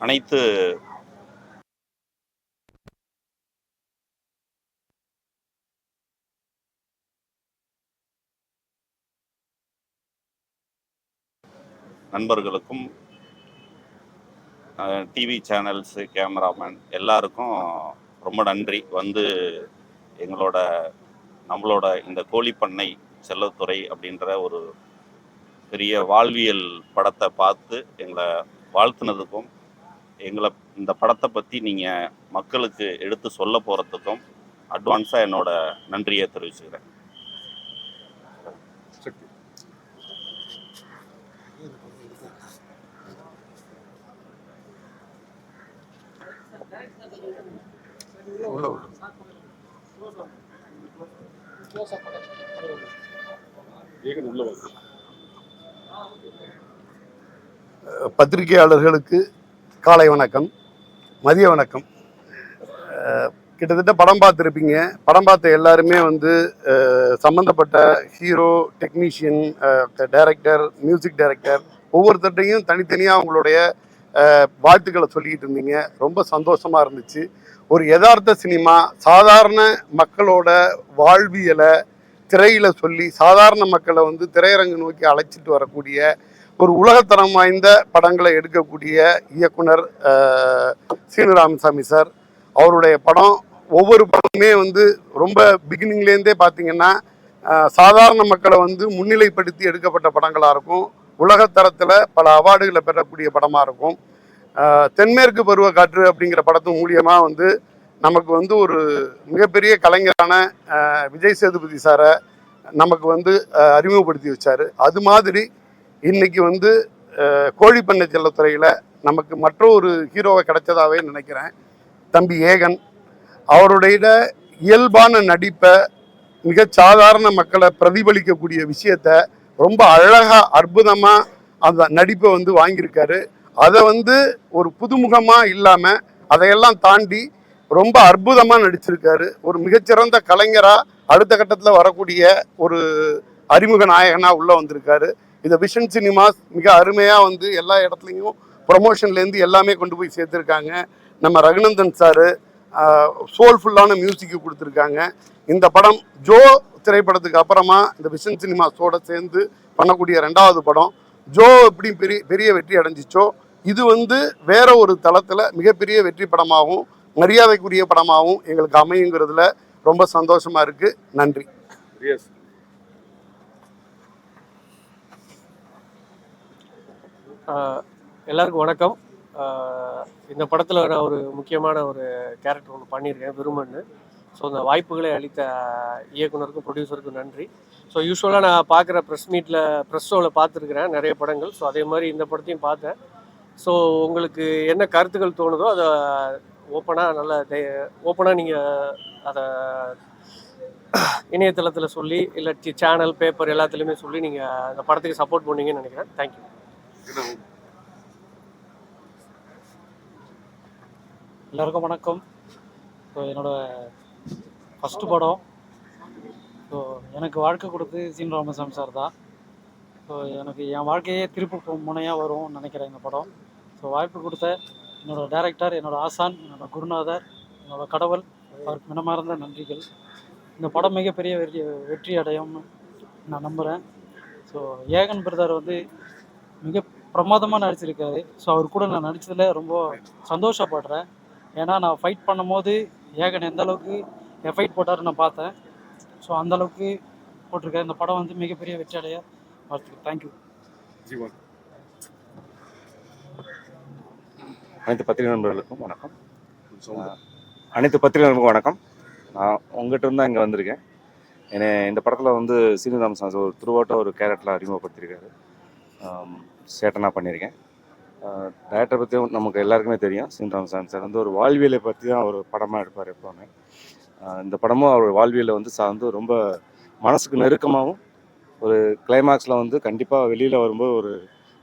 அனைத்து நண்பர்களுக்கும் TV channels cameraman எல்லாருக்கும் ரொம்ப நன்றி. வந்து எங்களோட நம்மளோட இந்த கோழிப்பண்ணை செல்லத்துறை அப்படின்ற ஒரு பெரிய வாழ்வியல் படத்தை பார்த்து எங்களை வாழ்த்துனதுக்கும் எங்களை இந்த படத்தை பற்றி நீங்கள் மக்களுக்கு எடுத்து சொல்ல போகிறதுக்கும் அட்வான்ஸாக என்னோட நன்றியை தெரிவிச்சுக்கிறேன். உள்ள ஏகன் உள்ள பத்திரிகையாளர்களுக்கு காலை வணக்கம் மதிய வணக்கம். கிட்டத்தட்ட படம் பார்த்துருப்பீங்க. படம் பார்த்த எல்லாருமே வந்து சம்மந்தப்பட்ட hero technician director music director ஒவ்வொருத்தட்டையும் தனித்தனியாக அவங்களுடைய வாழ்த்துக்களை சொல்லிக்கிட்டு இருந்தீங்க. ரொம்ப சந்தோஷமாக இருந்துச்சு. ஒரு யதார்த்த சினிமா சாதாரண மக்களோட வாழ்வியலை திரையில் சொல்லி சாதாரண மக்களை வந்து திரையரங்கு நோக்கி அழைச்சிட்டு வரக்கூடிய ஒரு உலகத்தரம் வாய்ந்த படங்களை எடுக்கக்கூடிய இயக்குனர் அஹ், சீனு ராமசாமி சார். அவருடைய படம் ஒவ்வொரு படமுமே வந்து ரொம்ப பிகினிங்லேருந்தே பார்த்தீங்கன்னா சாதாரண மக்களை வந்து முன்னிலைப்படுத்தி எடுக்கப்பட்ட படங்களாக இருக்கும். உலகத்தரத்தில் பல அவார்டுகளை பெறக்கூடிய படமாக இருக்கும். தென்மேற்கு பருவ காற்று அப்படிங்கிற படத்தின் மூலியமாக வந்து நமக்கு வந்து ஒரு மிகப்பெரிய கலைஞரான விஜய் சேதுபதி சாரை நமக்கு வந்து அறிமுகப்படுத்தி வச்சார். அது மாதிரி இன்னைக்கு வந்து கோழி கோழிப்பண்ணை செல்லத்துறையில் நமக்கு மற்றொரு ஹீரோவை கிடைச்சதாவே நினைக்கிறேன். தம்பி ஏகன். அவருடைய இயல்பான நடிப்பை மிக சாதாரண மக்களை பிரதிபலிக்கக்கூடிய விஷயத்த ரொம்ப அழகாக அற்புதமாக அந்த நடிப்பை வந்து வாங்கியிருக்காரு. அதை வந்து ஒரு புதுமுகமாக இல்லாமல் அதையெல்லாம் தாண்டி ரொம்ப அற்புதமாக நடிச்சிருக்காரு. ஒரு மிகச்சிறந்த கலைஞராக அடுத்த கட்டத்தில் வரக்கூடிய ஒரு அறிமுக நாயகனாக உள்ளே வந்திருக்காரு. இதை விஷன் சினிமாஸ் மிக அருமையாக வந்து எல்லா இடத்துலையும் ப்ரொமோஷன்லேருந்து எல்லாமே கொண்டு போய் சேர்த்துருக்காங்க. நம்ம ரகுநந்தன் சாரு சோல்ஃபுல்லான மியூசிக்கு கொடுத்துருக்காங்க. இந்த படம் ஜோ திரைப்படத்துக்கு அப்புறமா இந்த விஷன் சினிமாஸோட சேர்ந்து பண்ணக்கூடிய ரெண்டாவது படம். ஜோ எப்படி பெரிய பெரிய வெற்றி அடைஞ்சிச்சோ. இது வந்து வேற ஒரு தளத்தில் மிகப்பெரிய வெற்றி படமாகவும் மரியாதைக்குரிய படமாகவும் எங்களுக்கு அமையுங்கிறதுல ரொம்ப சந்தோஷமா இருக்கு. நன்றி. ஆஹ் எல்லாருக்கும் வணக்கம். இந்த படத்தில் நான் ஒரு முக்கியமான ஒரு கேரக்டர் ஒன்று பண்ணியிருக்கேன் விருமன்னு. ஸோ அந்த வாய்ப்புகளை அளித்த இயக்குனருக்கும் ப்ரொடியூசருக்கும் நன்றி. ஸோ யூஸ்வலாக நான் பார்க்குற ப்ரெஸ் மீட்டில் ப்ரெஸ் ஷோவில் பார்த்துருக்குறேன் நிறைய படங்கள். ஸோ அதே மாதிரி இந்த படத்தையும் பார்த்தேன். ஸோ உங்களுக்கு என்ன கருத்துக்கள் தோணுதோ அதை ஓப்பனாக நல்ல ஓப்பனாக நீங்கள் அதை இணையதளத்தில் சொல்லி இல்லை சேனல் பேப்பர் எல்லாத்துலேயுமே சொல்லி நீங்கள் அந்த படத்துக்கு சப்போர்ட் பண்ணீங்கன்னு நினைக்கிறேன். தேங்க்யூ எல்லோருக்கும் வணக்கம். ஸோ என்னோட ஃபஸ்ட்டு படம். ஸோ எனக்கு வாழ்க்கை கொடுத்து சீன் ராமசாமி சார் தான். ஸோ எனக்கு என் வாழ்க்கையே திருப்பு முனையாக வரும்னு நினைக்கிறேன் இந்த படம். ஸோ வாய்ப்பு கொடுத்த என்னோட டைரக்டர் என்னோட ஆசான் என்னோட குருநாதர் என்னோட கடவுள் அவருக்கு மினமார்ந்த நன்றிகள். இந்த படம் மிகப்பெரிய வெற்றி வெற்றி அடையும்னு நான் நம்புகிறேன் ஸோ ஏகன் பிரதர் வந்து மிக பிரமாதமாக நடிச்சிருக்காரு. ஸோ அவர் கூட நான் நடிச்சதில் ரொம்ப சந்தோஷப்படுறேன். ஏன்னா நான் ஃபைட் பண்ணும்போது ஏகன் எந்த அளவுக்கு எஃபைட் போட்டார் நான் பார்த்தேன். ஸோ அந்த அளவுக்கு போட்டிருக்காரு. இந்த படம் வந்து மிகப்பெரிய வெற்றி அடைய வாழ்த்துக்கள். தேங்க்யூ ஜீவன் அனைத்து பத்திரிகை நண்பர்களுக்கும் வணக்கம். அனைத்து பத்திரிகை நண்பர்களுக்கும் வணக்கம். நான் உங்ககிட்ட இருந்து தான் இங்கே வந்திருக்கேன். என்னை இந்த படத்தில் வந்து சீனிராம் சார் ஒரு துருவாட்ட ஒரு கேரக்டரில் அறிமுகப்படுத்தியிருக்காரு. சேட்டனாக பண்ணியிருக்கேன். டேரக்டர் பற்றியும் நமக்கு எல்லாருக்குமே தெரியும். சீனிராம் சார். சார் வந்து ஒரு வாழ்வியலை பற்றி தான் ஒரு படமாக எடுப்பார் எப்போவுமே. இந்த படமும் அவர் வாழ்வியலை வந்து சார்ந்து ரொம்ப மனசுக்கு நெருக்கமாகவும் ஒரு கிளைமாக்ஸில் வந்து கண்டிப்பாக வெளியில் வரும்போது ஒரு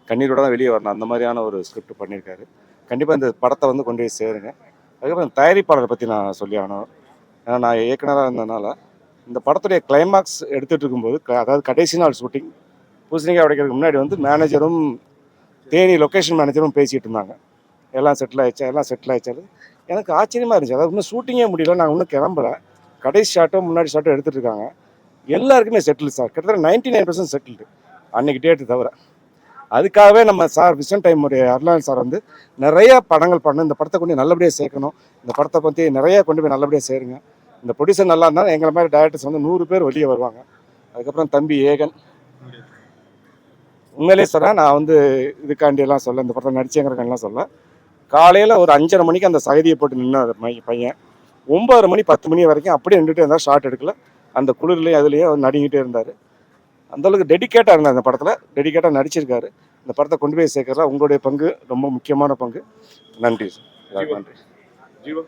கண்ணீரோட தான் வெளியே வரணும். அந்த மாதிரியான ஒரு ஸ்கிரிப்ட் பண்ணியிருக்காரு. கண்டிப்பாக இந்த படத்தை வந்து கொண்டு போய் சேருங்க. அதுக்கப்புறம் தயாரிப்பாளரை பற்றி நான் சொல்லி ஆகணும். ஏன்னா நான் இயக்குனராக இருந்ததுனால இந்த படத்துடைய கிளைமாக்ஸ் எடுத்துகிட்டு இருக்கும்போது அதாவது கடைசி நாள் ஷூட்டிங் பூசணிக்காய் உடைக்கிறதுக்கு முன்னாடி வந்து மேனேஜரும் தேனி லொக்கேஷன் மேனேஜரும் பேசிகிட்டு இருந்தாங்க. எல்லாம் செட்டில் ஆயிடுச்சா எல்லாம் செட்டில் ஆயிடுச்சாரு எனக்கு ஆச்சரியமாக இருந்துச்சு. அதாவது இன்னும் ஷூட்டிங்கே முடியல நாங்கள் இன்னும் கிளம்பல. கடைசி ஷாட்டோ முன்னாடி ஷாட்டோ எடுத்துகிட்டு இருக்காங்க. எல்லாருக்குமே செட்டில் சார் கிட்டத்தட்ட நைன்டி நைன் பர்சன்ட் செட்டில்டு அன்றைக்கி டேட்டு தவிர. அதுக்காகவே நம்ம சார் விஷன் டைம் உடைய அருளான் சார் வந்து நிறைய படங்கள் பண்ணணும் இந்த படத்தை கொண்டு நல்லபடியாக சேர்க்கணும். இந்த படத்தை பற்றி நிறைய கொண்டு போய் நல்லபடியாக சேருங்க. இந்த ப்ரொடியூசர் நல்லா இருந்தால் எங்களை மாதிரி டேரக்டர்ஸ் வந்து நூறு பேர் வெளியே வருவாங்க. அதுக்கப்புறம் தம்பி ஏகன். உண்மையிலே சார் நான் வந்து இதுக்காண்டியெல்லாம் சொல்ல இந்த படத்தை நடிச்சேங்கிறக்காண்டிலாம் சொல்ல. காலையில் ஒரு அஞ்சரை மணிக்கு அந்த சகதியை போட்டு நின்ன பையன். ஒம்பது மணி பத்து மணி வரைக்கும் அப்படியே நின்றுட்டு இருந்தால் ஷார்ட் எடுக்கல. அந்த குளிர்லேயே அதுலேயே நடிங்கிட்டே இருந்தார். அந்தளவுக்கு டெடிக்கேட்டாக இருந்தார் அந்த படத்தில். டெடிக்கேட்டாக நடிச்சிருக்காரு. இந்த படத்தை கொண்டு போய் சேர்க்கறதுல உங்களுடைய பங்கு ரொம்ப முக்கியமான பங்கு. நன்றி சார். எல்லாருக்கும் நன்றி. ஜீவா.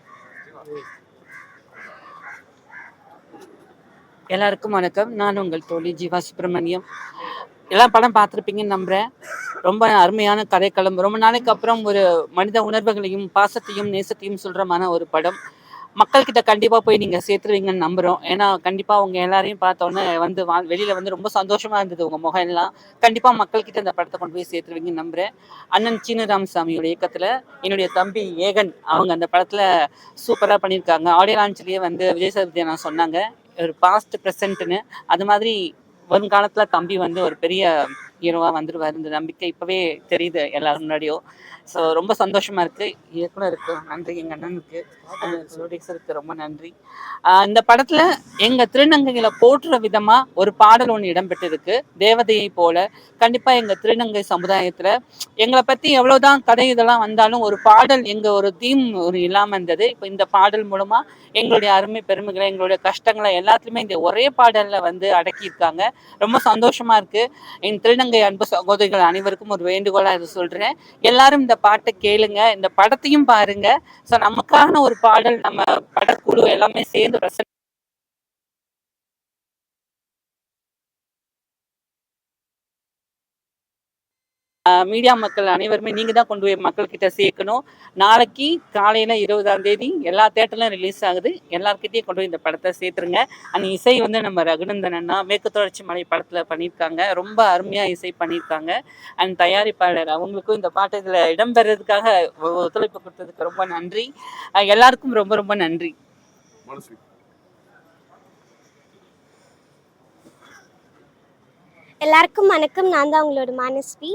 எல்லாருக்கும் வணக்கம். நான் உங்கள் தோழி ஜீவா சுப்பிரமணியம். எல்லாம் படம் பார்த்துருப்பீங்கன்னு நம்புகிறேன் ரொம்ப அருமையான கதைக்களம். ரொம்ப நாளைக்கு அப்புறம் ஒரு மனித உணர்வுகளையும் பாசத்தையும் நேசத்தையும் சொல்கிறமான ஒரு படம். மக்கள்கிட்ட கண்டிப்பாக போய் நீங்கள் சேர்த்துருவீங்கன்னு நம்புகிறோம் ஏன்னா கண்டிப்பாக அவங்க எல்லாரையும் பார்த்தோன்னே வந்து வா வெளியில் வந்து ரொம்ப சந்தோஷமாக இருந்தது உங்கள் முகம் எல்லாம். கண்டிப்பாக மக்கள்கிட்ட இந்த படத்தை கொண்டு போய் சேர்த்துருவீங்கன்னு நம்புகிறேன் அண்ணன் சீனு சாமியோட இயக்கத்தில் என்னுடைய தம்பி ஏகன் அவங்க அந்த படத்தில் சூப்பராக பண்ணியிருக்காங்க. ஆடியோ லான்ச்லேயே வந்து விஜய் சதுர்த்தியை நான் சொன்னாங்க. ஒரு பாஸ்ட் ப்ரெசன்ட்னு அது மாதிரி வருங்காலத்தில் தம்பி வந்து ஒரு பெரிய ஹீரோவாக வந்துடுவார் இந்த நம்பிக்கை இப்போவே தெரியுது எல்லாரும் முன்னாடியும். ஸோ ரொம்ப சந்தோஷமாக இருக்குது இயக்குனருக்கு நன்றி எங்கள் அண்ணனுக்கு. ப்ரொடியூசருக்கு ரொம்ப நன்றி. இந்த படத்தில் எங்கள் திருநங்கைகளை போற்றுற விதமாக ஒரு பாடல் ஒன்று இடம்பெற்றிருக்கு. தேவதையை போல. கண்டிப்பாக எங்கள் திருநங்கை சமுதாயத்தில் எங்களை பற்றி எவ்வளோதான் கதை இதெல்லாம் வந்தாலும் ஒரு பாடல் எங்கள் ஒரு தீம் ஒரு இல்லாமல் இருந்தது. இப்போ இந்த பாடல் மூலமாக எங்களுடைய அருமை பெருமைகளை எங்களுடைய கஷ்டங்களை எல்லாத்துலேயுமே இந்த ஒரே பாடலில் வந்து அடக்கியிருக்காங்க. ரொம்ப சந்தோஷமாக இருக்குது என் திருநங்கை அன்பு சகோதரிகள் அனைவருக்கும் ஒரு வேண்டுகோளா இது சொல்றேன். எல்லாரும் இந்த பாட்டை கேளுங்க இந்த படத்தையும் பாருங்க. ஸோ நமக்கான ஒரு பாடல் நம்ம படக்குழு எல்லாமே சேர்ந்து ரசனை மீடியா மக்கள் அனைவருமே நீங்க தான் கொண்டு போய் மக்கள்கிட்ட சேர்க்கணும். நாளைக்கு காலையில இருபதாம் தேதி எல்லா தேட்டர்லாம் ரிலீஸ் ஆகுது. எல்லாருக்கிட்டையும் கொண்டு போய் இந்த படத்தை சேர்த்துருங்க. அந்த இசை வந்து நம்ம ரகுநந்தன் அண்ணா மேற்கு தொடர்ச்சி மலை படத்துல பண்ணியிருக்காங்க. ரொம்ப அருமையா இசை பண்ணியிருக்காங்க. அண்ட் தயாரிப்பாளர் அவங்களுக்கும் இந்த பாட்டு இதுல இடம்பெறதுக்காக ஒத்துழைப்பு கொடுத்ததுக்கு ரொம்ப நன்றி. எல்லாருக்கும் ரொம்ப ரொம்ப நன்றி. எல்லாருக்கும் வணக்கம். நான் தான் உங்களோட மானஸ்வி.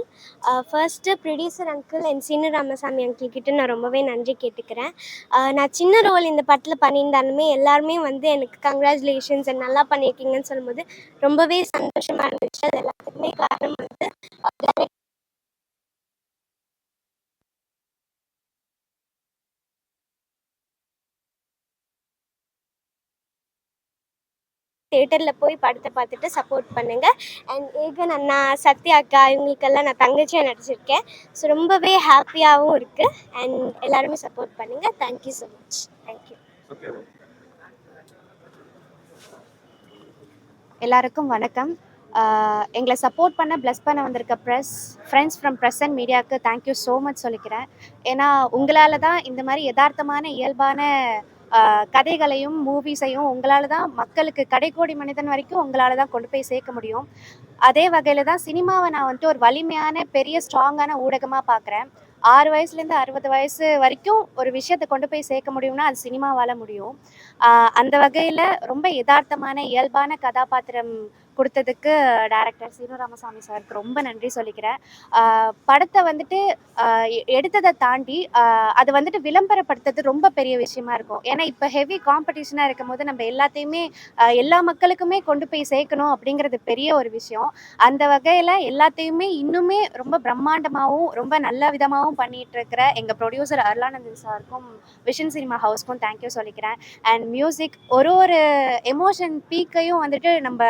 ஃபர்ஸ்ட்டு ப்ரொடியூசர் அங்கிள் என் சின்ன ராமசாமி அங்கிள் கிட்ட நான் ரொம்பவே நன்றி கேட்டுக்கிறேன். நான் சின்ன ரோல் இந்த படத்தில் பண்ணியிருந்தாலுமே எல்லாருமே வந்து எனக்கு கங்க்ராச்சுலேஷன்ஸ் நல்லா பண்ணியிருக்கீங்கன்னு சொல்லும்போது ரொம்பவே சந்தோஷமாக இருந்துச்சு. அது எல்லாத்துக்குமே காரணம் வந்து தேட்டரில் போய் படத்தை பார்த்துட்டு சப்போர்ட் பண்ணுங்கள் அண்ட் ஏகன் அண்ணா சத்யா அக்கா இவங்களுக்கெல்லாம் நான் தங்கச்சியாக நடிச்சிருக்கேன். ஸோ ரொம்பவே ஹாப்பியாகவும் இருக்குது அண்ட் எல்லாருமே சப்போர்ட் பண்ணுங்கள் தேங்க்யூ ஸோ மச் தேங்க்யூ எல்லாருக்கும் வணக்கம். எங்களை சப்போர்ட் பண்ண ப்ளஸ் பண்ண வந்திருக்க press friends from press and மீடியாவுக்கு தேங்க்யூ ஸோ மச் சொல்லிக்கிறேன். ஏன்னா உங்களால் தான் இந்த மாதிரி யதார்த்தமான இயல்பான கதைகளையும் மூவிஸையும் உங்களால் தான் மக்களுக்கு கடைக்கோடி மனிதன் வரைக்கும் உங்களால் தான் கொண்டு போய் சேர்க்க முடியும். அதே வகையில் தான் சினிமாவை நான் வந்துட்டு ஒரு வலிமையான பெரிய ஸ்ட்ராங்கான ஊடகமாக பார்க்குறேன் ஆறு வயசுலேருந்து அறுபது வயசு வரைக்கும் ஒரு விஷயத்தை கொண்டு போய் சேர்க்க முடியும்னா அது சினிமாவால் முடியும். அந்த வகையில் ரொம்ப யதார்த்தமான இயல்பான கதாபாத்திரம் கொடுத்ததுக்கு டேரக்டர் சீனு ராமசாமி சாருக்கு ரொம்ப நன்றி சொல்லிக்கிறேன். படத்தை வந்துட்டு எடுத்ததை தாண்டி அது வந்துட்டு விளம்பரப்படுத்துறது ரொம்ப பெரிய விஷயமா இருக்கும். ஏன்னா இப்போ ஹெவி காம்படிஷனாக இருக்கும் போது நம்ம எல்லாத்தையுமே எல்லா மக்களுக்குமே கொண்டு போய் சேர்க்கணும் அப்படிங்கிறது பெரிய ஒரு விஷயம். அந்த வகையில் எல்லாத்தையுமே இன்னுமே ரொம்ப பிரம்மாண்டமாகவும் ரொம்ப நல்ல விதமாகவும் பண்ணிட்டு இருக்கிற எங்கள் ப்ரொடியூசர் அருளானந்தன் சாருக்கும் விஷன் சினிமா ஹவுஸ்க்கும் தேங்க்யூ சொல்லிக்கிறேன். அண்ட் மியூசிக் ஒரு ஒரு எமோஷன் பீக்கையும் வந்துட்டு நம்ம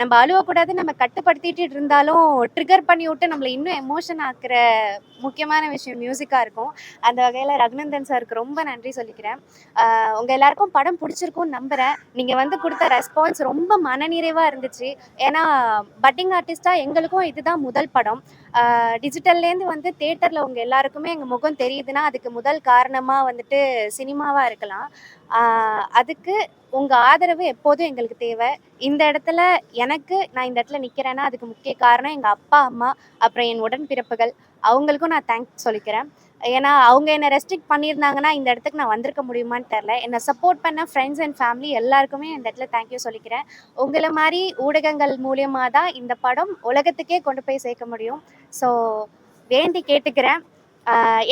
நம்ம அழுவக்கூடாது நம்ம கட்டுப்படுத்திட்டு இருந்தாலும் ட்ரிகர் பண்ணி விட்டு நம்மளை இன்னும் எமோஷன் ஆக்குற முக்கியமான விஷயம் மியூசிக்காக இருக்கும். அந்த வகையில் ரகுநந்தன் சாருக்கு ரொம்ப நன்றி சொல்லிக்கிறேன். உங்கள் எல்லாருக்கும் படம் பிடிச்சிருக்கும்னு நம்புகிறேன் நீங்கள் வந்து கொடுத்த ரெஸ்பான்ஸ் ரொம்ப மனநிறைவாக இருந்துச்சு. ஏன்னா பட்டிங் ஆர்டிஸ்டாக எங்களுக்கும் இதுதான் முதல் படம். டிஜிட்டல்லேருந்து வந்து தேட்டரில் உங்கள் எல்லாருக்குமே எங்கள் முகம் தெரியுதுன்னா அதுக்கு முதல் காரணமாக வந்துட்டு சினிமாவாக இருக்கலாம். அதுக்கு உங்கள் ஆதரவு எப்போதும் எங்களுக்கு தேவை. இந்த இடத்துல எனக்கு நான் இந்த இடத்துல நிற்கிறேன்னா அதுக்கு முக்கிய காரணம் எங்கள் அப்பா அம்மா அப்புறம் என் உடன்பிறப்புகள். அவங்களுக்கும் நான் தேங்க்ஸ் சொல்லிக்கிறேன். ஏன்னா அவங்க என்னை ரெஸ்ட்ரிக்ட் பண்ணியிருந்தாங்கன்னா இந்த இடத்துக்கு நான் வந்திருக்க முடியுமான்னு தெரில என்னை சப்போர்ட் பண்ண ஃப்ரெண்ட்ஸ் அண்ட் ஃபேமிலி எல்லாருக்குமே இந்த இடத்துல தேங்க்யூ சொல்லிக்கிறேன். உங்களை மாதிரி ஊடகங்கள் மூலியமாக தான் இந்த படம் உலகத்துக்கே கொண்டு போய் சேர்க்க முடியும். ஸோ வேண்டி கேட்டுக்கிறேன்.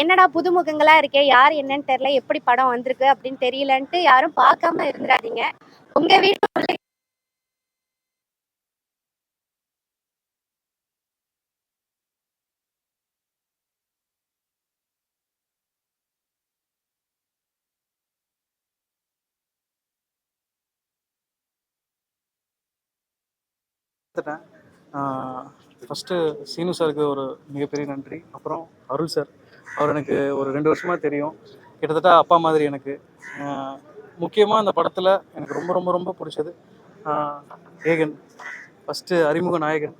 என்னடா புதுமுகங்களாக இருக்கே? யார் என்னன்னு தெரியல. எப்படி படம் வந்திருக்கு அப்படின்னு தெரியலன்ட்டு யாரும் பார்க்காம இருந்துடாதீங்க உங்கள் வீட்டு ஃபஸ்ட்டு சீனு சாருக்கு ஒரு மிகப்பெரிய நன்றி. அப்புறம் அருள் சார் அவர் எனக்கு ஒரு ரெண்டு வருஷமாக தெரியும். கிட்டத்தட்ட அப்பா மாதிரி எனக்கு. முக்கியமாக அந்த படத்தில் எனக்கு ரொம்ப ரொம்ப ரொம்ப பிடிச்சது ஏகன். ஃபஸ்ட்டு அறிமுக நாயகன்.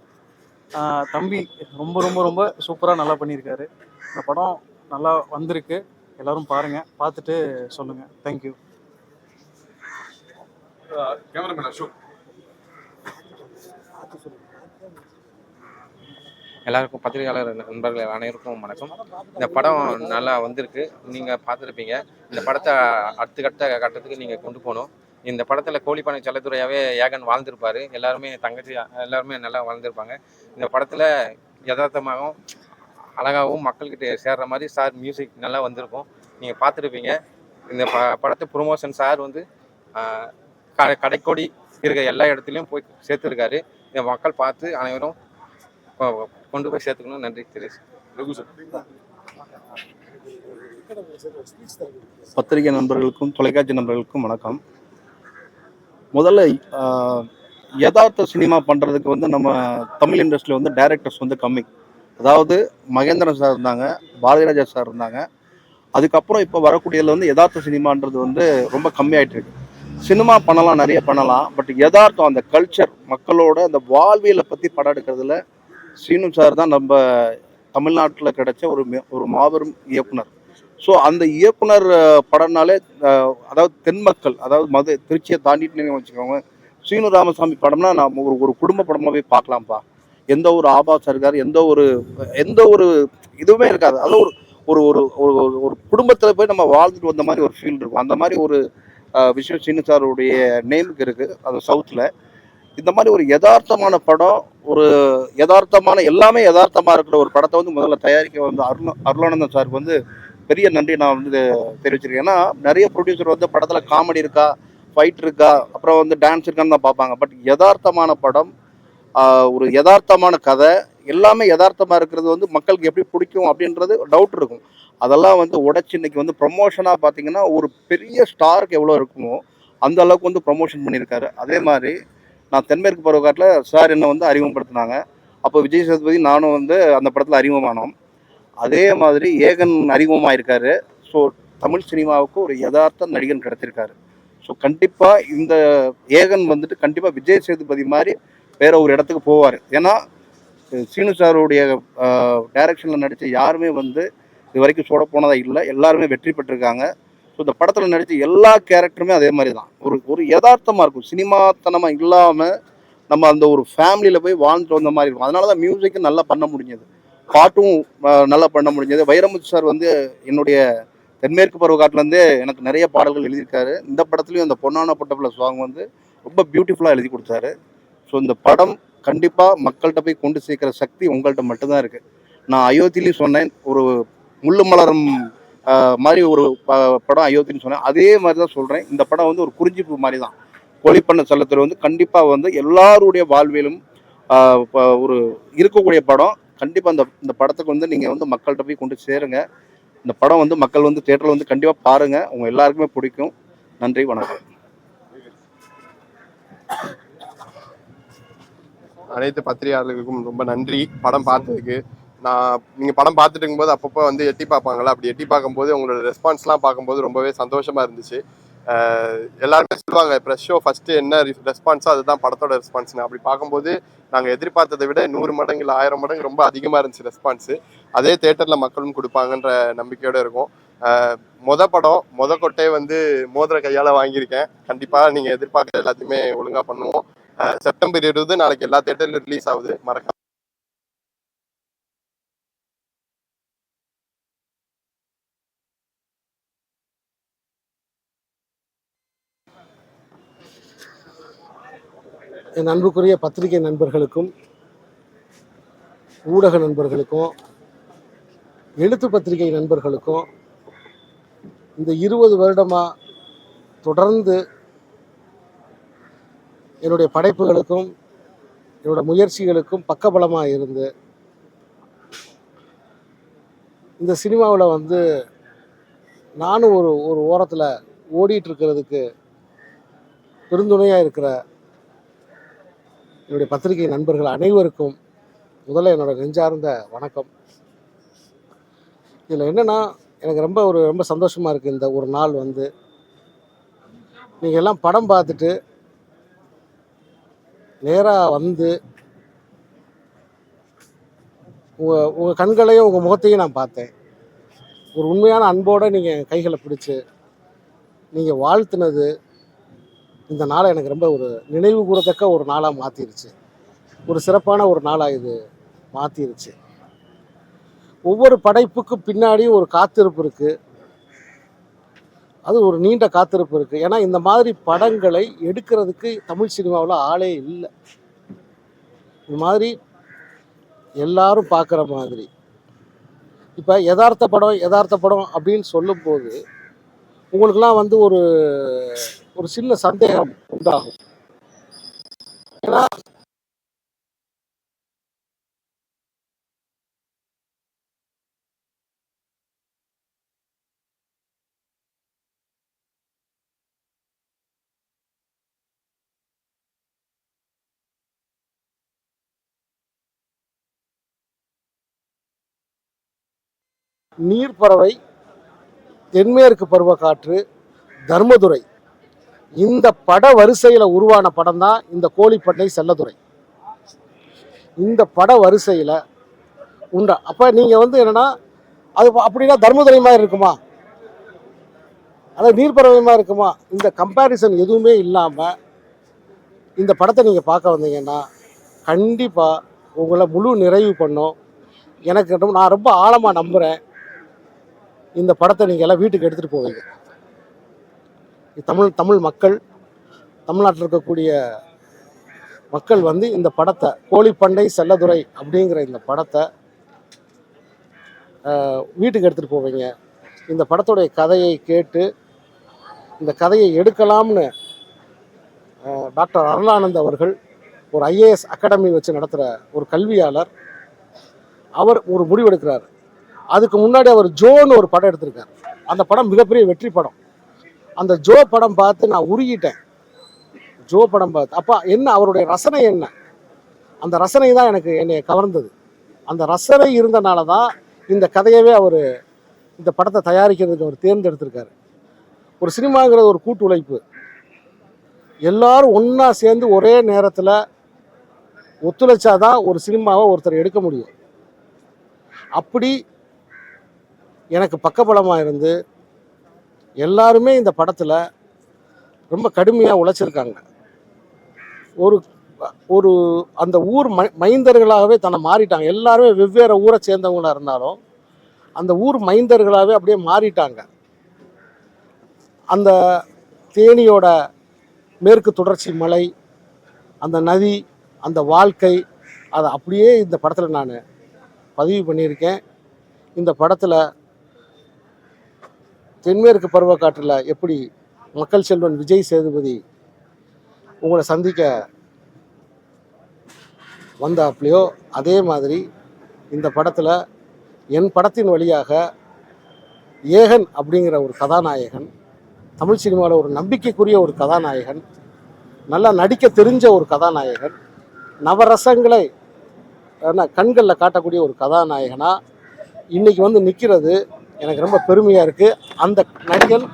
தம்பி ரொம்ப ரொம்ப ரொம்ப சூப்பராக நல்லா பண்ணியிருக்காரு. இந்த படம் நல்லா வந்திருக்கு. எல்லோரும் பாருங்கள் பார்த்துட்டு சொல்லுங்கள் தேங்க்யூ கேமராமேன் அசோக். எல்லாருக்கும் பத்திரிகையாளர் நண்பர்கள் அனைவருக்கும் வணக்கம். இந்த படம் நல்லா வந்திருக்கு. நீங்கள் பார்த்துருப்பீங்க. இந்த படத்தை அடுத்த கட்ட கட்டத்துக்கு நீங்கள் கொண்டு போகணும். இந்த படத்தில் கோழிப்பானை செல்லத்துறையாகவே ஏகன் வாழ்ந்திருப்பார். எல்லாருமே தங்கச்சி எல்லாருமே நல்லா வாழ்ந்திருப்பாங்க. இந்த படத்தில் யதார்த்தமாகவும் அழகாகவும் மக்கள்கிட்ட சேர்ற மாதிரி சார் மியூசிக் நல்லா வந்திருக்கும். நீங்கள் பார்த்துருப்பீங்க. இந்த ப படத்து ப்ரொமோஷன் சார் வந்து க கடைக்கோடி இருக்க எல்லா இடத்துலையும் போய் சேர்த்துருக்காரு. மக்கள் பார்த்து அனைவரும் கொண்டு போய் சேர்த்துக்கணும். நன்றி சார். பத்திரிகை நண்பர்களுக்கும் தொலைக்காட்சி நண்பர்களுக்கும் வணக்கம். முதல்ல யதார்த்த சினிமா பண்ணுறதுக்கு வந்து நம்ம தமிழ் இண்டஸ்ட்ரியில் வந்து டைரக்டர்ஸ் வந்து கம்மி. அதாவது மகேந்திரன் சார் இருந்தாங்க பாரதிராஜா சார் இருந்தாங்க. அதுக்கப்புறம் இப்போ வரக்கூடியதில் வந்து யதார்த்த சினிமான்றது வந்து ரொம்ப கம்மியாயிட்டு இருக்கு. சினிமா பண்ணலாம் நிறைய பண்ணலாம். பட் யதார்த்தம் அந்த கல்ச்சர் மக்களோட அந்த வாழ்வியலை பற்றி படம் எடுக்கிறதுல சீனு சார் தான் நம்ம தமிழ்நாட்டில் கிடைச்ச ஒரு ஒரு மாபெரும் இயக்குனர். ஸோ அந்த இயக்குனர் படம்னாலே அதாவது தென்மக்கள் அதாவது மது திருச்சியை தாண்டிட்டு வச்சுக்கோங்க. சீனு ராமசாமி படம்னா நாம் ஒரு ஒரு குடும்ப படமாகவே பார்க்கலாம்ப்பா. எந்த ஒரு ஆபாசம் இருக்காது எந்த ஒரு எந்த ஒரு இதுவுமே இருக்காது. அதாவது ஒரு ஒரு ஒரு ஒரு ஒரு- ஒரு குடும்பத்தில் போய் நம்ம வாழ்ந்துட்டு வந்த மாதிரி ஒரு ஃபீல் இருக்கும். அந்த மாதிரி ஒரு விஷ்ணு சின்னு சாருடைய நேமுக்கு இருக்குது அது சவுத்தில். இந்த மாதிரி ஒரு யதார்த்தமான படம் ஒரு யதார்த்தமான எல்லாமே யதார்த்தமாக இருக்கிற ஒரு படத்தை வந்து முதல்ல தயாரிக்க வந்து அருண அருளானந்தன் சாருக்கு வந்து பெரிய நன்றி நான் வந்து தெரிவிச்சிருக்கேன். ஏன்னா நிறைய ப்ரொடியூசர் வந்து படத்தில் காமெடி இருக்கா ஃபைட் இருக்கா அப்புறம் வந்து டான்ஸ் இருக்கான்னு தான் பார்ப்பாங்க. பட் யதார்த்தமான படம் ஒரு யதார்த்தமான கதை எல்லாமே யதார்த்தமாக இருக்கிறது வந்து மக்களுக்கு எப்படி பிடிக்கும் அப்படின்றது டவுட் இருக்கும். அதெல்லாம் வந்து உடச்சி இன்னைக்கு வந்து ப்ரமோஷனாக பார்த்தீங்கன்னா ஒரு பெரிய ஸ்டாருக்கு எவ்வளோ இருக்குமோ அந்த அளவுக்கு வந்து ப்ரொமோஷன் பண்ணியிருக்காரு. அதே மாதிரி நான் தென்மேற்கு பருவக்காட்டில் சார் என்னை வந்து அறிமுகப்படுத்தினாங்க. அப்போ விஜய் சேதுபதி நானும் வந்து அந்த படத்தில் அறிமுகமானோம். அதே மாதிரி ஏகன் அறிமுகமாயிருக்காரு. ஸோ தமிழ் சினிமாவுக்கு ஒரு யதார்த்த நடிகன் கிடைச்சிருக்காரு ஸோ கண்டிப்பாக இந்த ஏகன் வந்துட்டு கண்டிப்பாக விஜய் சேதுபதி மாதிரி வேற ஒரு இடத்துக்கு போவார். ஏன்னா சீனு சாருடைய டைரக்ஷனில் நடித்த யாருமே வந்து இது வரைக்கும் சோட போனதா இல்லை. எல்லாருமே வெற்றி பெற்றிருக்காங்க. ஸோ இந்த படத்தில் நடித்த எல்லா கேரக்டருமே அதே மாதிரி தான் ஒரு ஒரு யதார்த்தமாக இருக்கும். சினிமாத்தனமாக இல்லாமல் நம்ம அந்த ஒரு ஃபேமிலியில் போய் வாழ்ந்துட்டு வந்த மாதிரி இருக்கும். அதனால தான் மியூசிக்கும் நல்லா பண்ண முடிஞ்சது. பாட்டும் நல்லா பண்ண முடிஞ்சது. வைரமுத்து சார் வந்து என்னுடைய தென்மேற்கு பருவக்காட்டிலேருந்தே எனக்கு நிறைய பாடல்கள் எழுதியிருக்காரு. இந்த படத்துலையும் அந்த பொன்னான பொட்டப்பிள்ள சாங் வந்து ரொம்ப பியூட்டிஃபுல்லாக எழுதி கொடுத்தாரு. ஸோ இந்த படம் கண்டிப்பாக மக்கள்கிட்ட போய் கொண்டு சேர்க்குற சக்தி உங்கள்கிட்ட மட்டும்தான் இருக்குது நான் அயோத்திலையும் சொன்னேன். ஒரு முள்ளு மலரும் மாதிரி ஒரு ப- படம் அயோத்தின்னு சொன்னேன். அதே மாதிரி தான் சொல்கிறேன் இந்த படம் வந்து ஒரு குறிஞ்சிப்பு மாதிரி தான். கோழிப்பண்ண செல்லத்தில் வந்து கண்டிப்பாக வந்து எல்லாருடைய வாழ்விலும் ஒரு இருக்கக்கூடிய படம். கண்டிப்பாக இந்த இந்த படத்துக்கு வந்து நீங்கள் வந்து மக்கள்கிட்ட போய் கொண்டு சேருங்க. இந்த படம் வந்து மக்கள் வந்து தேட்டரில் வந்து கண்டிப்பாக பாருங்கள் உங்கள் எல்லாருக்குமே பிடிக்கும். நன்றி வணக்கம். அனைத்து பத்திரிகையாளர்களுக்கும் ரொம்ப நன்றி. படம் பார்த்ததுக்கு நான் நீங்கள் படம் பார்த்துட்டு இருக்கும்போது அப்பப்போ வந்து எட்டி பார்ப்பாங்களா அப்படி எட்டி பார்க்கும்போது உங்களோட ரெஸ்பான்ஸ்லாம் பார்க்கும்போது ரொம்பவே சந்தோஷமாக இருந்துச்சு. எல்லாருமே சொல்லுவாங்க ப்ரெஷ் ஷோ ஃபஸ்ட்டு என்ன ரெஸ்பான்ஸோ அதுதான் படத்தோட ரெஸ்பான்ஸ்னு அப்படி பார்க்கும்போது நாங்கள் எதிர்பார்த்ததை விட நூறு மடங்கு இல்லை ஆயிரம் மடங்கு ரொம்ப அதிகமாக இருந்துச்சு ரெஸ்பான்ஸு அதே தேட்டரில் மக்களும் கொடுப்பாங்கன்ற நம்பிக்கையோடு இருக்கும். மொத படம் மொத கொட்டையை வந்து மோதிர கையால் வாங்கியிருக்கேன். கண்டிப்பாக நீங்கள் எதிர்பார்க்குற எல்லாத்தையுமே ஒழுங்காக பண்ணுவோம். செப்டம்பர் இருபது நாளைக்கு எல்லா தேட்டர்லையும் ரிலீஸ் ஆகுது. மறக்காம என் அன்புக்குரிய பத்திரிகை நண்பர்களுக்கும் ஊடக நண்பர்களுக்கும் எழுத்து பத்திரிகை நண்பர்களுக்கும் இந்த இருபது வருடமாக தொடர்ந்து என்னுடைய படைப்புகளுக்கும் என்னோட முயற்சிகளுக்கும் பக்கபலமாக இருந்து இந்த சினிமாவில் வந்து நானும் ஒரு ஒரு ஓரத்தில் ஓடிட்டு இருக்கிறதுக்கு பெருந்துணையாக இருக்கிற என்னுடைய பத்திரிகை நண்பர்கள் அனைவருக்கும் முதல்ல என்னோட நெஞ்சார்ந்த வணக்கம். இதில் என்னென்னா எனக்கு ரொம்ப ஒரு ரொம்ப சந்தோஷமாக இருக்குது இந்த ஒரு நாள் வந்து. நீங்கள் எல்லாம் படம் பார்த்துட்டு நேராக வந்து உங்கள் உங்கள் கண்களையும் உங்கள் முகத்தையும் நான் பார்த்தேன். ஒரு உண்மையான அன்போடு நீங்கள் கைகளை பிடிச்சி நீங்கள் வாழ்த்துனது இந்த நாளை எனக்கு ரொம்ப ஒரு நினைவு கூறத்தக்க ஒரு நாளாக மாற்றிருச்சு ஒரு சிறப்பான ஒரு நாளாக இது மாற்றிருச்சு ஒவ்வொரு படைப்புக்கும் பின்னாடியும் ஒரு காத்திருப்பு இருக்குது அது ஒரு நீண்ட காத்திருப்பு இருக்குது ஏன்னா இந்த மாதிரி படங்களை எடுக்கிறதுக்கு தமிழ் சினிமாவில் ஆளே இல்லை. இந்த மாதிரி எல்லாரும் பார்க்குற மாதிரி. இப்போ யதார்த்த படம் யதார்த்த படம் அப்படின்னு சொல்லும்போது உங்களுக்கெல்லாம் வந்து ஒரு ஒரு சின்ன சந்தேகம் உண்டாகும். ஏன்னா நீர்ப்பறவை தென்மேற்கு பருவக்காற்று தர்மதுரை. இந்த பட வரிசையில் உருவான படம் தான் இந்த கோழிப்பண்ணை செல்லதுரை இந்த பட வரிசையில் உண்டா? அப்போ நீங்கள் வந்து என்னென்னா அது அப்படின்னா தர்மதுரை மாதிரி இருக்குமா? அதாவது நீர்ப்பறவை மாதிரி இருக்குமா? இந்த கம்பேரிசன் எதுவுமே இல்லாமல் இந்த படத்தை நீங்கள் பார்க்க வந்தீங்கன்னா கண்டிப்பாக உங்களை முழு நிறைவு பண்ணும். எனக்கு நான் ரொம்ப ஆழமாக நம்புகிறேன் இந்த படத்தை நீங்கள் எல்லாம் வீட்டுக்கு எடுத்துகிட்டு போவீங்க. தமிழ் தமிழ் மக்கள் தமிழ்நாட்டில் இருக்கக்கூடிய மக்கள் வந்து இந்த படத்தை கோழிப்பண்டை செல்லதுரை அப்படிங்கிற இந்த படத்தை வீட்டுக்கு எடுத்துகிட்டு போவீங்க. இந்த படத்துடைய கதையை கேட்டு இந்த கதையை எடுக்கலாம்னு டாக்டர் அருளானந்த் அவர்கள் ஒரு ஐஏஎஸ் அகாடமி வச்சு நடத்துகிற ஒரு கல்வியாளர் அவர் ஒரு முடிவெடுக்கிறார். அதுக்கு முன்னாடி அவர் ஜோன்னு ஒரு படம் எடுத்திருக்கார். அந்த படம் மிகப்பெரிய வெற்றி படம். அந்த ஜோ படம் பார்த்து நான் உருகிட்டேன். ஜோ படம் பார்த்து. அப்போ என்ன அவருடைய ரசனை என்ன? அந்த ரசனை தான் எனக்கு என்னை கவர்ந்தது. அந்த ரசனை இருந்தனால தான் இந்த கதையவே அவர் இந்த படத்தை தயாரிக்கிறதுக்கு அவர் தேர்ந்தெடுத்திருக்காரு. ஒரு சினிமாங்கிறது ஒரு கூட்டு உழைப்பு எல்லாரும் ஒன்றா சேர்ந்து ஒரே நேரத்தில் ஒத்துழைச்சாதான் ஒரு சினிமாவை ஒருத்தர் எடுக்க முடியும். அப்படி எனக்கு பக்கபலமாக இருந்து எல்லாருமே இந்த படத்தில் ரொம்ப கடுமையாக உழைச்சிருக்காங்க. ஒரு ஒரு அந்த ஊர் மைந்தர்களாகவே தன்னை மாறிட்டாங்க. எல்லாருமே வெவ்வேறு ஊரை சேர்ந்தவங்களாக இருந்தாலும் அந்த ஊர் மைந்தர்களாகவே அப்படியே மாறிட்டாங்க. அந்த தேனியோட மேற்கு தொடர்ச்சி மலை அந்த நதி அந்த வாழ்க்கை அதை அப்படியே இந்த படத்தில் நான் பதிவு பண்ணியிருக்கேன். இந்த படத்தில் தென்மேற்கு பருவக்காற்றில் எப்படி மக்கள் செல்வன் விஜய் சேதுபதி உங்களை சந்திக்க வந்தாப்லையோ அதே மாதிரி இந்த படத்தில் என் படத்தின் வழியாக ஏகன் அப்படிங்கிற ஒரு கதாநாயகன் தமிழ் சினிமாவில் ஒரு நம்பிக்கைக்குரிய ஒரு கதாநாயகன் நல்லா நடிக்க தெரிஞ்ச ஒரு கதாநாயகன் நவரசங்களை கண்களில் காட்டக்கூடிய ஒரு கதாநாயகனாக இன்றைக்கி வந்து நிற்கிறது எனக்கு ரொம்ப பெருமையாக இருக்குது அந்த நடிகன்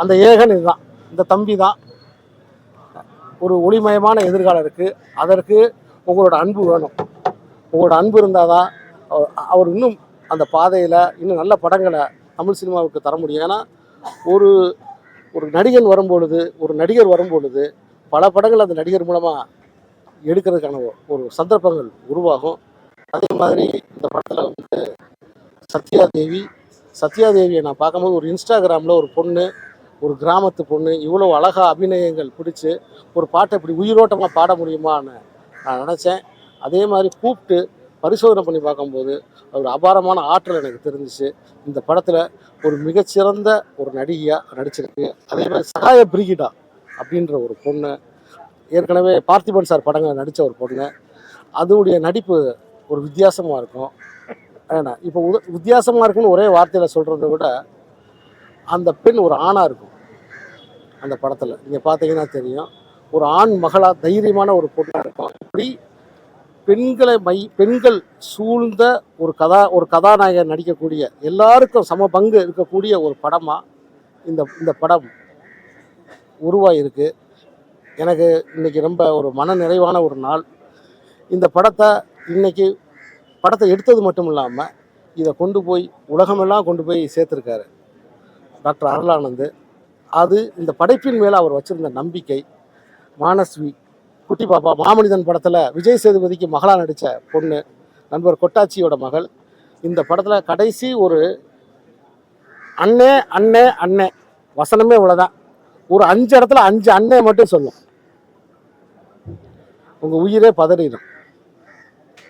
அந்த ஏகன் இதுதான். இந்த தம்பி தான் ஒரு ஒளிமயமான எதிர்காலம் இருக்குது அதற்கு உங்களோட அன்பு வேணும். உங்களோட அன்பு இருந்தால் தான் அவர் இன்னும் அந்த பாதையில் இன்னும் நல்ல படங்களை தமிழ் சினிமாவுக்கு தர முடியும். ஏன்னா ஒரு ஒரு நடிகன் வரும்பொழுது ஒரு நடிகர் வரும்பொழுது பல படங்கள் அந்த நடிகர் மூலமாக எடுக்கிறதுக்கான ஒரு சந்தர்ப்பங்கள் உருவாகும். அதே மாதிரி இந்த படத்தில் வந்து சத்யாதேவி சத்யாதேவியை நான் பார்க்கும்போது ஒரு இன்ஸ்டாகிராமில் ஒரு பொண்ணு ஒரு கிராமத்து பொண்ணு இவ்வளோ அழகாக அபிநயங்கள் பிடிச்சி ஒரு பாட்டை இப்படி உயிரோட்டமாக பாட முடியுமான்னு நான் நினச்சேன். அதே மாதிரி கூப்பிட்டு பரிசோதனை பண்ணி பார்க்கும்போது ஒரு அபாரமான ஆற்றல் எனக்கு தெரிஞ்சிச்சு. இந்த படத்தில் ஒரு மிகச்சிறந்த ஒரு நடிகையாக நடிச்சிருக்கு. அதே மாதிரி சகாய பிரிகிடா அப்படின்ற ஒரு பொண்ணு ஏற்கனவே பார்த்திபன் சார் படங்கள் நடித்த ஒரு பொண்ணு. அதோடைய நடிப்பு ஒரு வித்தியாசமாக இருக்கும். ஏன்னா இப்போ உத வித்தியாசமாக இருக்குன்னு ஒரே வார்த்தையில் சொல்கிறத விட அந்த பெண் ஒரு ஆணாக இருக்கும். அந்த படத்தில். நீங்கள் பார்த்தீங்கன்னா தெரியும். ஒரு ஆண் மகளாக தைரியமான ஒரு பொண்ணாக இருக்கும் இப்படி பெண்களை மை பெண்கள் சூழ்ந்த ஒரு கதா ஒரு கதாநாயகன் நடிக்கக்கூடிய எல்லாருக்கும் சம பங்கு இருக்கக்கூடிய ஒரு படமாக இந்த இந்த படம் உருவாயிருக்கு. எனக்கு இன்றைக்கி ரொம்ப ஒரு மன நிறைவான ஒரு நாள். இந்த படத்தை இன்றைக்கி படத்தை எடுத்தது மட்டும் இல்லாமல் இதை கொண்டு போய் உலகமெல்லாம் கொண்டு போய் சேர்த்துருக்காரு. டாக்டர் அருளானந்து. அது இந்த படைப்பின் மேலே அவர் வச்சுருந்த நம்பிக்கை. மானஸ்வி குட்டி பாப்பா மாமனிதன் படத்தில் விஜய் சேதுபதிக்கு மகளாக நடித்த பொண்ணு நண்பர் கொட்டாச்சியோட மகள். இந்த படத்தில் கடைசி ஒரு அண்ணே அண்ணே அண்ணே வசனமே இவ்வளோதான் ஒரு அஞ்சு இடத்துல அஞ்சு அண்ணே மட்டும் சொல்லும். உங்கள் உயிரே பதறிடும்.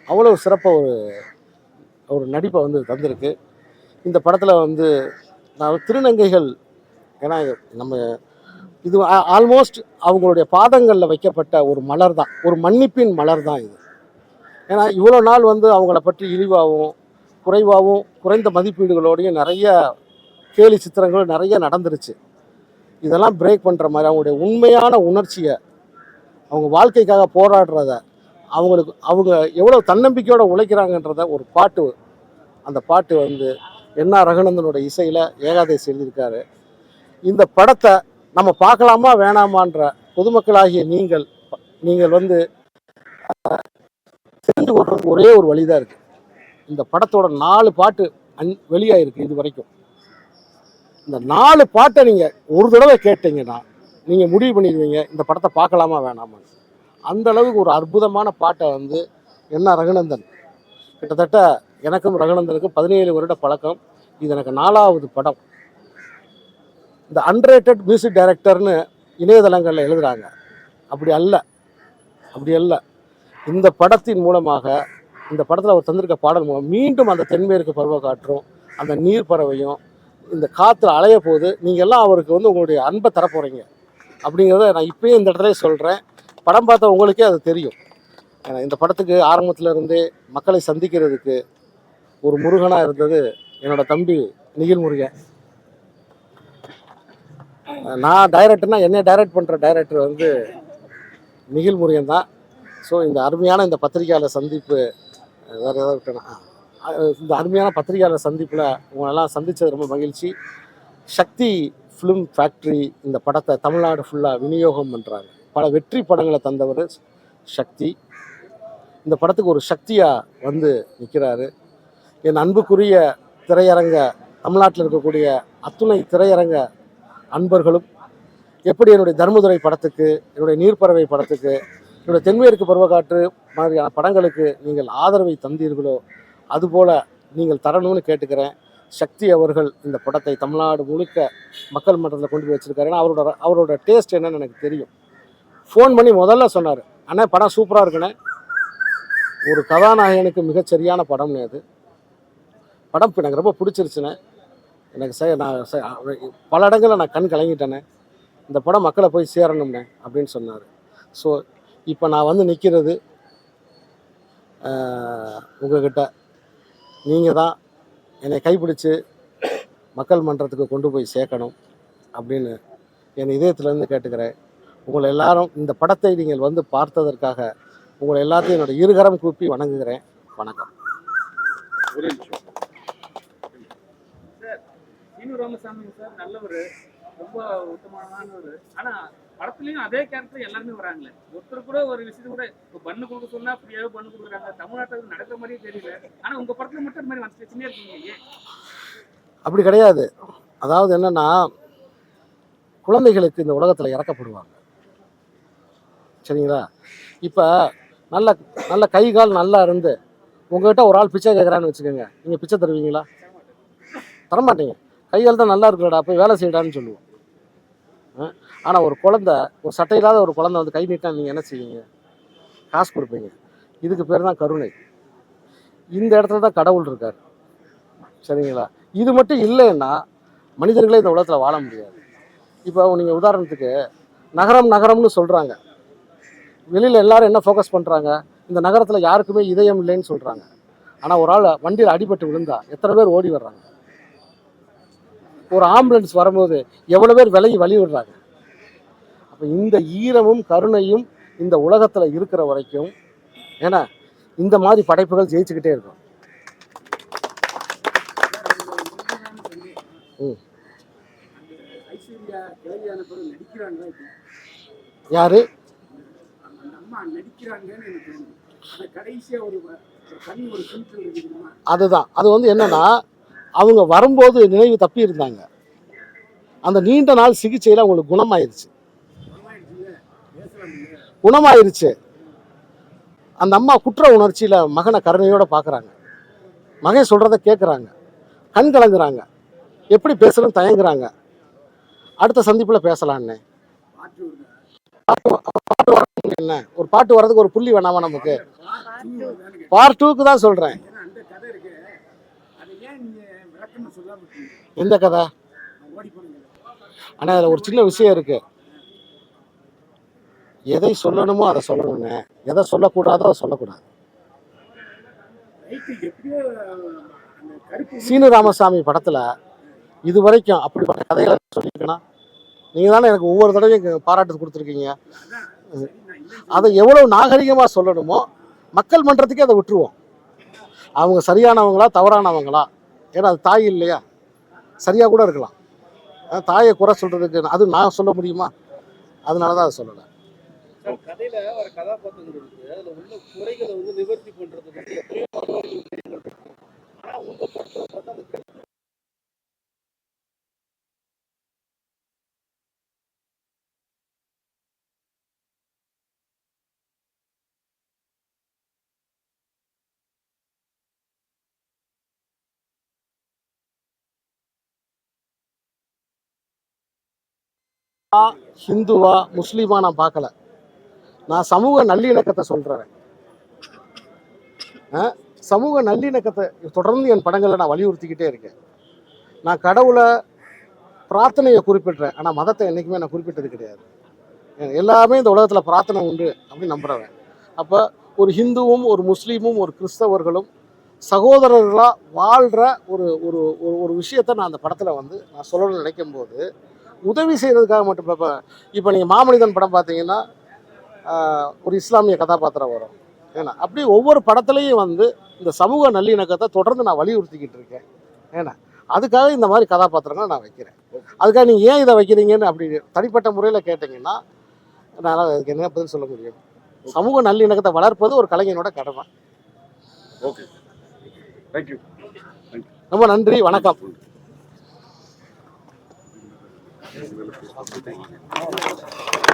அவ்வளோ சிறப்பாக ஒரு ஒரு நடிப்பை வந்து தந்திருக்கு. இந்த படத்தில் வந்து நான் திருநங்கைகள் ஏன்னா நம்ம இது ஆல்மோஸ்ட் அவங்களுடைய பாதங்களில் வைக்கப்பட்ட ஒரு மலர் தான். ஒரு மன்னிப்பின் மலர் தான் இது. ஏன்னா இவ்வளோ நாள் வந்து அவங்கள பற்றி இழிவாகவும் குறைவாகவும் குறைந்த மதிப்பீடுகளோடையும் நிறைய கேலி சித்திரங்கள் நிறைய நடந்துருச்சு. இதெல்லாம் பிரேக் பண்ணுற மாதிரி அவங்களுடைய உண்மையான உணர்ச்சியை அவங்க வாழ்க்கைக்காக போராடுறத அவங்களுக்கு அவங்க எவ்வளோ தன்னம்பிக்கையோடு உழைக்கிறாங்கன்றத ஒரு பாட்டு அந்த பாட்டு வந்து என்ன ரகுநந்தனோட இசையில் ஏகாதேசி எழுதியிருக்காரு. இந்த படத்தை நம்ம பார்க்கலாமா வேணாமான்ற பொதுமக்களாகிய நீங்கள் நீங்கள் வந்து தெரிந்து கொள்றதுக்கு ஒரே ஒரு வழிதான் இருக்கு. இந்த படத்தோட நாலு பாட்டு அன் வெளியாகிருக்கு இது வரைக்கும். இந்த நாலு பாட்டை நீங்கள் ஒரு தடவை கேட்டீங்கன்னா நீங்கள் முடிவு பண்ணிடுவீங்க இந்த படத்தை பார்க்கலாமா வேணாமான்னு. அந்த அளவுக்கு ஒரு அற்புதமான பாட்டை வந்து என்ன ரகுநந்தன். கிட்டத்தட்ட எனக்கும் ரகுநந்தனுக்கும் பதினேழு வருட பழக்கம். இது எனக்கு நாலாவது படம். இந்த அன்ரேட்டட் மியூசிக் டைரக்டர்னு இணையதளங்களில் எழுதுகிறாங்க அப்படி அல்ல. அப்படி அல்ல. இந்த படத்தின் மூலமாக இந்த படத்தில் அவர் தந்திருக்க பாடல் மூலம் மீண்டும் அந்த தென்மேற்கு பருவ காற்றும் அந்த நீர் பறவையும் இந்த காற்று அலைய போது நீங்கள் எல்லாம் அவருக்கு வந்து உங்களுடைய அன்பை தரப்போகிறீங்க அப்படிங்கிறத நான் இப்போயும் இந்த இடத்துல சொல்கிறேன் படம் பார்த்த உங்களுக்கே அது தெரியும். இந்த படத்துக்கு ஆரம்பத்தில் இருந்தே மக்களை சந்திக்கிறதுக்கு ஒரு முருகனாக இருந்தது என்னோட தம்பி நிகில் முருகன். நான் டைரக்டர்னா என்னை டைரக்ட் பண்ணுற டைரக்டர் வந்து நிகில் முருகன் தான். ஸோ இந்த அருமையான இந்த பத்திரிகையாளர் சந்திப்பு வேறு ஏதாவது விட்டேன்னா இந்த அருமையான பத்திரிகையாளர் சந்திப்பில் உங்களெல்லாம் சந்தித்தது ரொம்ப மகிழ்ச்சி. சக்தி ஃபிலிம் ஃபேக்ட்ரி இந்த படத்தை தமிழ்நாடு ஃபுல்லாக விநியோகம் பண்ணுறாங்க பல வெற்றி படங்களை தந்தவர் சக்தி. இந்த படத்துக்கு ஒரு சக்தியாக வந்து நிற்கிறாரு என் அன்புக்குரிய திரையரங்க தமிழ்நாட்டில் இருக்கக்கூடிய அத்துணை திரையரங்க அன்பர்களும் எப்படி என்னுடைய தர்மதுரை படத்துக்கு என்னுடைய நீர்ப்பறவை படத்துக்கு என்னுடைய தென்மேற்கு பருவக்காற்று மாதிரியான படங்களுக்கு நீங்கள் ஆதரவை தந்தீர்களோ அதுபோல் நீங்கள் தரணும்னு கேட்டுக்கிறேன். சக்தி அவர்கள் இந்த படத்தை தமிழ்நாடு முழுக்க மக்கள் மன்றத்தில் கொண்டு போய் வச்சிருக்காரு அவரோட அவரோட டேஸ்ட் என்னன்னு எனக்கு தெரியும். ஃபோன் பண்ணி முதல்ல சொன்னார் அண்ணா படம் சூப்பராக இருக்குண்ணே. ஒரு கதாநாயகனுக்கு மிகச்சரியான படம்னு அது. படம் இப்போ எனக்கு ரொம்ப பிடிச்சிருச்சுண்ணே. எனக்கு ச நான் ச பல இடங்களில் நான் கண் கலங்கிட்டேனே இந்த படம் மக்களை போய் சேரணும்னே அப்படின்னு சொன்னார். ஸோ இப்போ நான் வந்து நிற்கிறது உங்ககிட்ட. நீங்கள் தான் என்னை கைப்பிடிச்சு மக்கள் மன்றத்துக்கு கொண்டு போய் சேர்க்கணும் அப்படின்னு என் இதயத்திலேருந்து கேட்டுக்கிறேன். உங்களை எல்லாரும் இந்த படத்தை நீங்கள் வந்து பார்த்ததற்காக உங்களை எல்லாத்தையும் என்னோட இருகரம் கூப்பி வணங்குகிறேன். வணக்கம். ராமசாமி சார் நல்லவர் ரொம்ப உத்தமமானவர் ஆனா படத்துலயும் அதே கேரக்டர் எல்லாருமே வராங்களே. ஒருத்தர் கூட ஒரு விஷயத்த கூட இப்போ பண்ணு கொடுக்க சொன்னா ஃப்ரீயாவே பண்ணு கொடுக்குறாங்க. தமிழ்நாட்டில் நடக்கிற மாதிரியே தெரியல. ஆனா உங்க படத்துல மட்டும் இந்த மாதிரி வந்து இருக்கீங்க அப்படி கிடையாது. அதாவது என்னன்னா குழந்தைகளுக்கு இந்த உலகத்தில் இறக்கப்படுவாங்க. சரிங்களா? இப்போ நல்ல நல்ல கை கால் நல்லா இருந்து உங்ககிட்ட ஒரு ஆள் பிச்சை கேட்குறான்னு வச்சுக்கோங்க. நீங்கள் பிச்சை தருவீங்களா? தரமாட்டீங்க. கையால் தான் நல்லா இருக்குல்லடா போய் வேலை செய்யடான்னு சொல்லுவோம். ஆனால் ஒரு குழந்தை ஒரு சட்டை இல்லாத ஒரு குழந்தை வந்து கை நீட்டாக நீங்கள் என்ன செய்வீங்க? காசு கொடுப்பீங்க. இதுக்கு பேர் தான் கருணை. இந்த இடத்துல தான் கடவுள் இருக்கார். சரிங்களா? இது மட்டும் இல்லைன்னா மனிதர்களே இந்த உலகத்தில் வாழ முடியாது. இப்போ நீங்கள் உதாரணத்துக்கு நகரம் நகரம்னு சொல்கிறாங்க வெளியில் எல்லாரும் என்ன ஃபோக்கஸ் பண்ணுறாங்க இந்த நகரத்தில் யாருக்குமே இதயம் இல்லைன்னு சொல்கிறாங்க ஆனால் ஒரு ஆள் வண்டியில் அடிபட்டு விழுந்தா எத்தனை பேர் ஓடி வர்றாங்க? ஒரு ஆம்புலன்ஸ் வரும்போது எவ்வளோ பேர் விலகி வழி விடுறாங்க? அப்போ இந்த ஈரமும் கருணையும் இந்த உலகத்தில் இருக்கிற வரைக்கும் ஏன்னா இந்த மாதிரி படைப்புகள் ஜெயிச்சுக்கிட்டே இருக்கும். யாரு? அதுதான். அது வந்து என்னன்னா அவங்க வரும்போது நினைவு தப்பி இருந்தாங்க அந்த நீண்ட நாள் சிகிச்சையில் அவங்களுக்கு குணமாயிருச்சு. குணமாயிருச்சு. அந்த அம்மா குற்ற உணர்ச்சியில் மகனை கருணையோடு பார்க்குறாங்க மகன் சொல்கிறத கேட்குறாங்க கண் கலங்குறாங்க. எப்படி பேசுறதுன்னு தயங்குறாங்க. அடுத்த சந்திப்பில் பேசலான்னு பாட்டு என்ன? ஒரு பாட்டு வர்றதுக்கு ஒரு புள்ளி வேணாமா நமக்கு? பார்ட் டூக்கு தான் சொல்கிறேன் எந்த கதை? ஆனால் அதில் ஒரு சின்ன விஷயம் இருக்குது எதை சொல்லணுமோ அதை சொல்லணுங்க. எதை சொல்லக்கூடாதோ அதை சொல்லக்கூடாது. சீனு ராமசாமி படத்தில் இது வரைக்கும் அப்படிப்பட்ட கதைகளை சொல்லியிருக்கேன்னா நீங்கள் தானே எனக்கு ஒவ்வொரு தடவையும் பாராட்டு கொடுத்துருக்கீங்க. அதை எவ்வளோ நாகரிகமாக சொல்லணுமோ மக்கள் மன்றத்துக்கே அதை விட்டுருவோம். அவங்க சரியானவங்களா தவறானவங்களா? ஏன்னா அது தாய் இல்லையா? சரியாக கூட இருக்கலாம். தாயை குறை சொல்கிறதுக்கு அது நான் சொல்ல முடியுமா? அதனால தான் அதை சொல்லலை. கதையில ஒரு கதாபாத்திரம் இருக்கு. அதுல உள்ள குறைகளை வந்து நிவர்த்தி பண்றதுக்கு வந்து ஆனா உங்க படத்துல பார்த்தா அந்த ஹிந்துவா முஸ்லீமா நான் பார்க்கல. நான் சமூக நல்லிணக்கத்தை சொல்கிறேன் சமூக நல்லிணக்கத்தை தொடர்ந்து என் படங்களை நான் வலியுறுத்திக்கிட்டே இருக்கேன். நான் கடவுளை பிரார்த்தனையை குறிப்பிடுறேன். ஆனால் மதத்தை என்றைக்குமே நான் குறிப்பிட்டது கிடையாது. எல்லாமே இந்த உலகத்தில் பிரார்த்தனை உண்டு அப்படின்னு நம்புகிறவன் அப்போ ஒரு ஹிந்துவும் ஒரு முஸ்லீமும் ஒரு கிறிஸ்தவர்களும் சகோதரர்களாக வாழ்கிற ஒரு ஒரு ஒரு ஒரு விஷயத்தை நான் அந்த படத்தில் வந்து நான் சொல்லணும்னு நினைக்கும் போது உதவி செய்கிறதுக்காக மட்டும் இப்போ இப்போ நீங்கள் மாமனிதன் படம் பார்த்தீங்கன்னா ஒரு இஸ்லாமிய கதாபாத்திரம் வரும். ஏன்னா அப்படி ஒவ்வொரு படத்துலையும் வந்து இந்த சமூக நல்லிணக்கத்தை தொடர்ந்து நான் வலியுறுத்திக்கிட்டு இருக்கேன். ஏன்னா அதுக்காக இந்த மாதிரி கதாபாத்திரங்களை நான் வைக்கிறேன். அதுக்காக நீங்கள் ஏன் இதை வைக்கிறீங்கன்னு அப்படி தனிப்பட்ட முறையில் கேட்டிங்கன்னா நான் அதுக்கு என்ன பதில் சொல்ல முடியும்? சமூக நல்லிணக்கத்தை வளர்ப்பது ஒரு கலைஞனோட கடமை. ஓகே தேங்க்யூ ரொம்ப நன்றி வணக்கம். தேங்க்யூ